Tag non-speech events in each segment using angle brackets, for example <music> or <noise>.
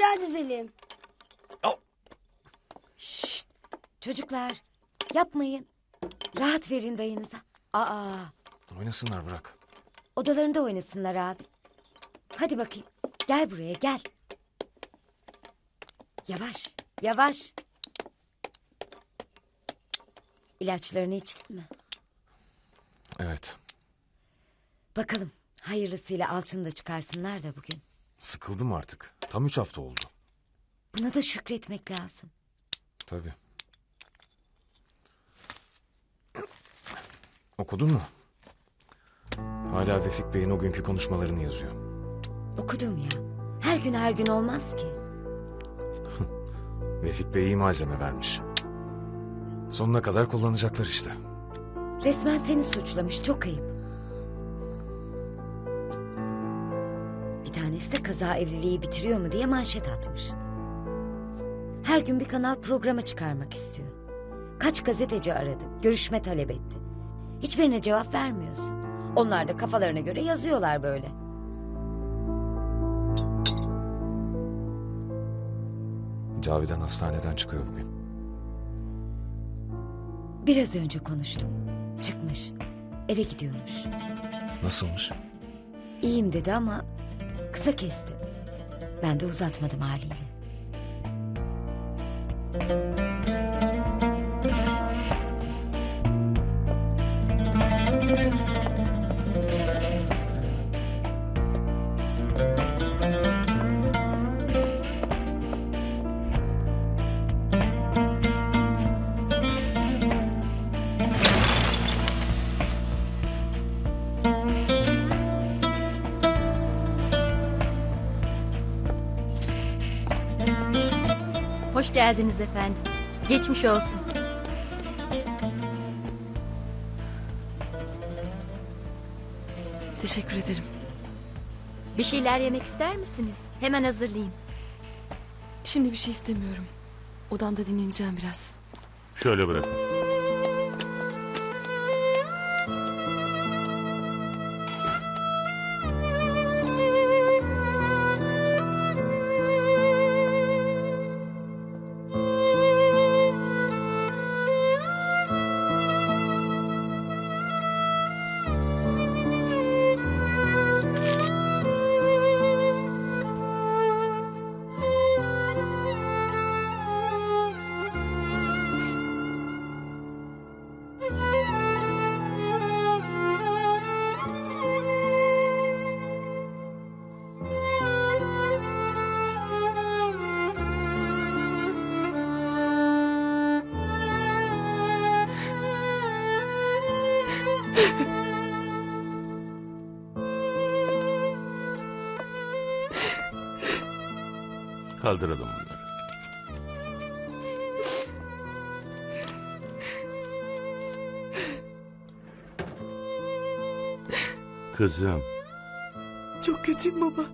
daha dizelim. Şşt, çocuklar yapmayın. Rahat verin dayınıza. Aa, Oynasınlar bırak. odalarında oynasınlar abi. Hadi bakayım. Gel buraya gel. Yavaş, yavaş. İlaçlarını içtin mi? Evet. Bakalım hayırlısıyla alçını da çıkarsınlar da bugün. Sıkıldım artık. Tam üç hafta oldu. Buna da şükretmek lazım. Tabii. Okudun mu? Hala Vefik Bey'in o günkü konuşmalarını yazıyor. Okudum ya. Her gün her gün olmaz ki. <laughs> Vefik Bey iyi malzeme vermiş. Sonuna kadar kullanacaklar işte. Resmen seni suçlamış çok ayıp. De kaza evliliği bitiriyor mu diye manşet atmış. Her gün bir kanal programa çıkarmak istiyor. Kaç gazeteci aradı, görüşme talep etti. Hiçbirine cevap vermiyorsun. Onlar da kafalarına göre yazıyorlar böyle. Cavidan hastaneden çıkıyor bugün. Biraz önce konuştum. Çıkmış. Eve gidiyormuş. Nasılmış? İyiyim dedi ama kısa kesti. Ben de uzatmadım haliyle. Hoş geldiniz efendim. Geçmiş olsun. Teşekkür ederim. Bir şeyler yemek ister misiniz? Hemen hazırlayayım. Şimdi bir şey istemiyorum. Odamda dinleneceğim biraz. Şöyle bırak. Kaldıralım bunları. Kızım, Çok kötüyüm baba.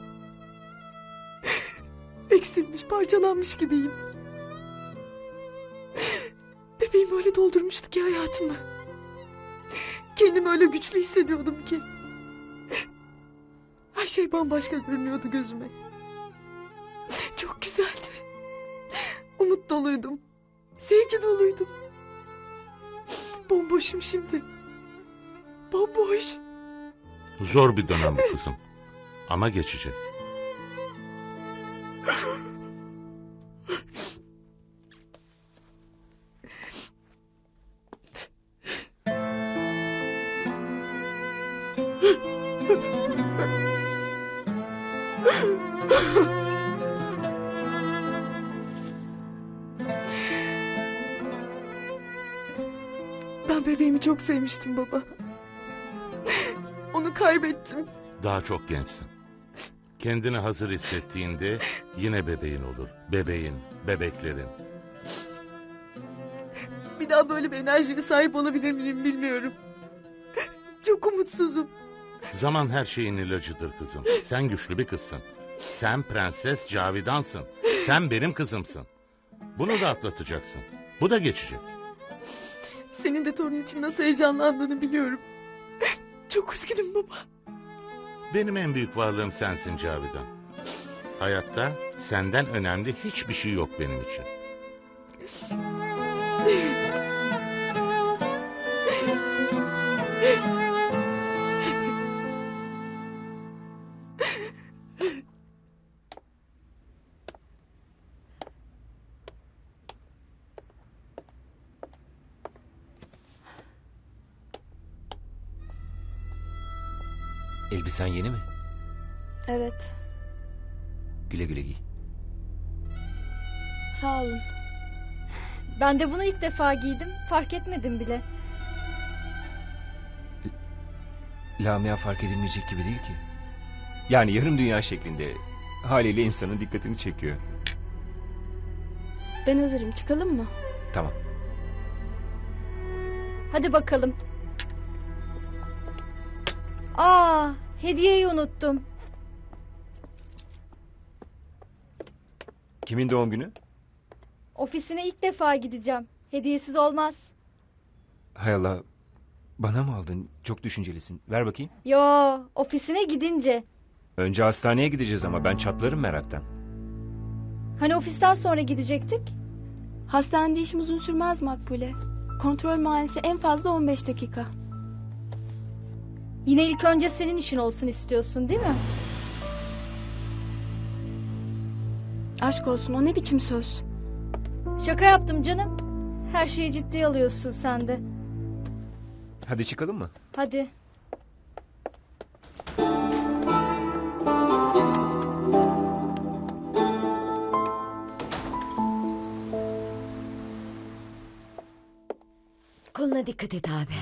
Eksilmiş, parçalanmış gibiyim. Bebeğim öyle doldurmuştu ki hayatımı. Kendimi öyle güçlü hissediyordum ki. Her şey bambaşka görünüyordu gözüme. Çok güzeldi. Umut doluydum. Sevgi doluydum. Bomboşum şimdi. Bomboş. zor bir dönem kızım. Ama geçecek. Çok sevmiştim baba. Onu kaybettim. Daha çok gençsin. Kendini hazır hissettiğinde yine bebeğin olur. Bebeğin, bebeklerin. Bir daha böyle bir enerjiye sahip olabilir miyim bilmiyorum. Çok umutsuzum. Zaman her şeyin ilacıdır kızım. Sen güçlü bir kızsın. Sen prenses Cavidan'sın. Sen benim kızımsın. Bunu da atlatacaksın. Bu da geçecek. Senin de torun için nasıl heyecanlandığını biliyorum. Çok üzgünüm baba. Benim en büyük varlığım sensin Cavidan. Hayatta senden önemli hiçbir şey yok benim için. <laughs> Elbisen yeni mi? Evet, Güle güle giy. sağ olun. Ben de bunu ilk defa giydim. Fark etmedim bile. Lamia fark edilmeyecek gibi değil ki. Yani yarım dünya şeklinde. Haliyle insanın dikkatini çekiyor. Ben hazırım. Çıkalım mı? Tamam. Hadi bakalım. Aa, hediyeyi unuttum. Kimin doğum günü? Ofisine ilk defa gideceğim. Hediyesiz olmaz. Hay Allah. Bana mı aldın? Çok düşüncelisin. Ver bakayım. Yo, ofisine gidince. Önce hastaneye gideceğiz ama ben çatlarım meraktan. Hani ofisten sonra gidecektik? Hastanede işim uzun sürmez Makbule. Kontrol muayenesi en fazla 15 dakika. Yine ilk önce senin işin olsun istiyorsun değil mi? Aşk olsun o ne biçim söz? Şaka yaptım canım. Her şeyi ciddiye alıyorsun sen de. Hadi çıkalım mı? Hadi. Koluna dikkat et abi.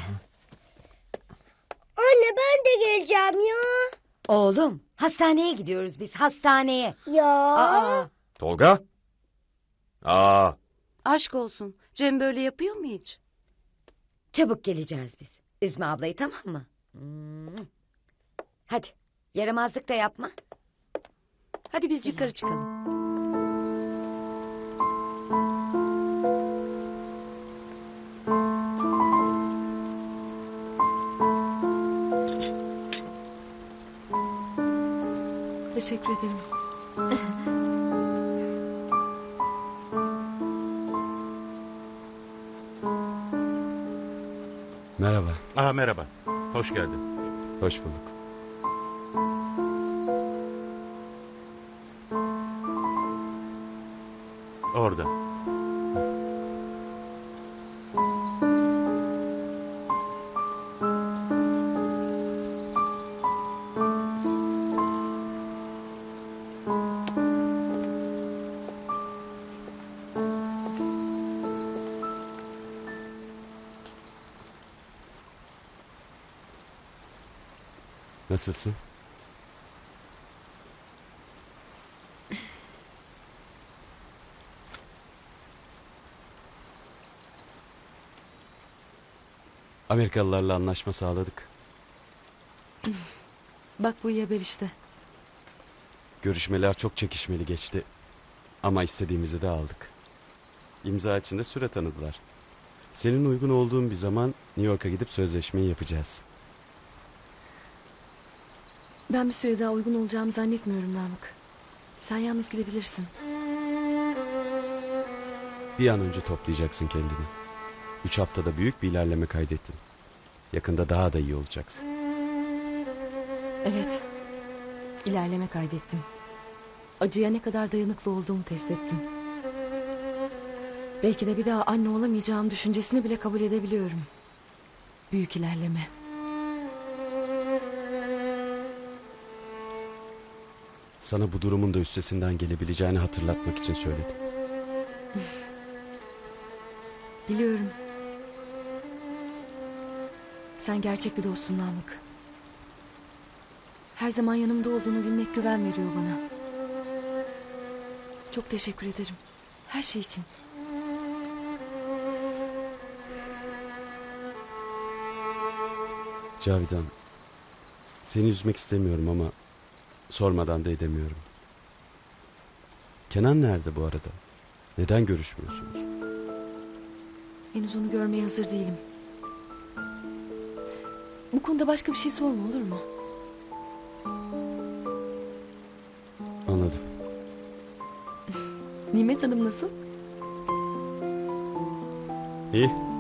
De geleceğim ya. Oğlum hastaneye gidiyoruz biz hastaneye. Ya. Aa, Tolga? Aa, Aşk olsun. Cem böyle yapıyor mu hiç? çabuk geleceğiz biz. Üzme ablayı tamam mı? Hmm. Hadi yaramazlık da yapma. Hadi biz yukarı çıkalım. Teşekkür ederim. <laughs> merhaba. Aa merhaba. Hoş geldin. Hoş bulduk. Orada. Nasılsın? Amerikalılarla anlaşma sağladık. Bak bu iyi haber işte. Görüşmeler çok çekişmeli geçti. Ama istediğimizi de aldık. İmza için de süre tanıdılar. Senin uygun olduğun bir zaman New York'a gidip sözleşmeyi yapacağız. Ben bir süre daha uygun olacağımı zannetmiyorum Namık. Sen yalnız gidebilirsin. Bir an önce toplayacaksın kendini. Üç haftada büyük bir ilerleme kaydettin. Yakında daha da iyi olacaksın. Evet. İlerleme kaydettim. Acıya ne kadar dayanıklı olduğumu test ettim. Belki de bir daha anne olamayacağım düşüncesini bile kabul edebiliyorum. Büyük ilerleme. Sana bu durumun da üstesinden gelebileceğini hatırlatmak için söyledim. <laughs> Biliyorum. Sen gerçek bir dostsun Namık. Her zaman yanımda olduğunu bilmek güven veriyor bana. Çok teşekkür ederim. Her şey için. Cavidan, seni üzmek istemiyorum ama sormadan da edemiyorum. Kenan nerede bu arada? Neden görüşmüyorsunuz? Henüz onu görmeye hazır değilim. Bu konuda başka bir şey sorma olur mu? Anladım. Nimet Hanım nasıl? İyi.